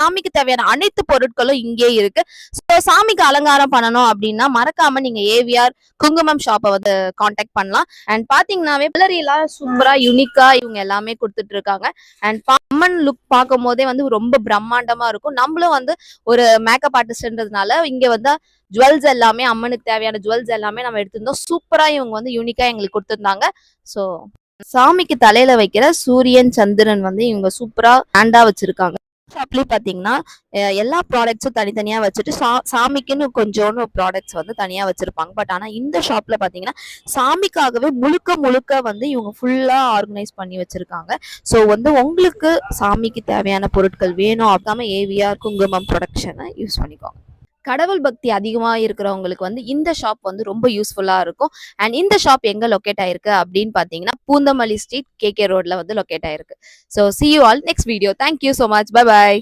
சாமிக்கு தேவையான அனைத்து பொருட்களும் இங்கே இருக்கு. ஸோ சாமிக்கு அலங்காரம் பண்ணணும் அப்படின்னா மறக்காம நீங்க ஏவிஆர் குங்குமம் ஷாப்பை வந்து காண்டாக்ட் பண்ணலாம். அண்ட் பாத்தீங்கன்னாவே ஜுவல்லரி எல்லாம் சூப்பரா யூனிக்கா இவங்க எல்லாமே கொடுத்துட்டு இருக்காங்க. அண்ட் அம்மன் லுக் பார்க்கும் போதே வந்து ரொம்ப பிரம்மாண்டமா இருக்கும். நம்மளும் வந்து ஒரு மேக்கப் ஆர்டிஸ்ட்ன்றதுனால இங்க வந்து ஜுவல்ஸ் எல்லாமே அம்மனுக்கு தேவையான ஜுவல்ஸ் எல்லாமே நம்ம எடுத்திருந்தோம். சூப்பரா இவங்க வந்து யூனிக்கா எங்களுக்கு கொடுத்துருந்தாங்க. ஸோ சாமிக்கு தலையில வைக்கிற சூரியன் சந்திரன் வந்து இவங்க சூப்பரா ஹேண்டா வச்சிருக்காங்க. ஷாப்லயும் பாத்தீங்கன்னா எல்லா ப்ராடக்ட்ஸும் தனித்தனியா வச்சுட்டு சா- சாமிக்குன்னு கொஞ்சோன்னு ப்ராடக்ட்ஸ் வந்து தனியா வச்சிருப்பாங்க. பட் ஆனா இந்த ஷாப்ல பாத்தீங்கன்னா சாமிக்காகவே முழுக்க முழுக்க வந்து இவங்க ஃபுல்லா ஆர்கனைஸ் பண்ணி வச்சிருக்காங்க. ஸோ வந்து உங்களுக்கு சாமிக்கு தேவையான பொருட்கள் வேணும் அப்படின்னா ஏவிஆர் குங்குமம் ப்ரொடக்ஷனை யூஸ் பண்ணிக்கோங்க. கடவுள் பக்தி அதிகமா இருக்கிறவங்களுக்கு வந்து இந்த ஷாப் வந்து ரொம்ப யூஸ்ஃபுல்லா இருக்கும். அண்ட் இந்த ஷாப் எங்க லொக்கேட் ஆயிருக்கு அப்படின்னு பாத்தீங்கன்னா பூந்தமல்லி ஸ்ட்ரீட் கே கே ரோட்ல வந்து லொக்கேட் ஆயிருக்கு. So see you all next video thank you so much bye bye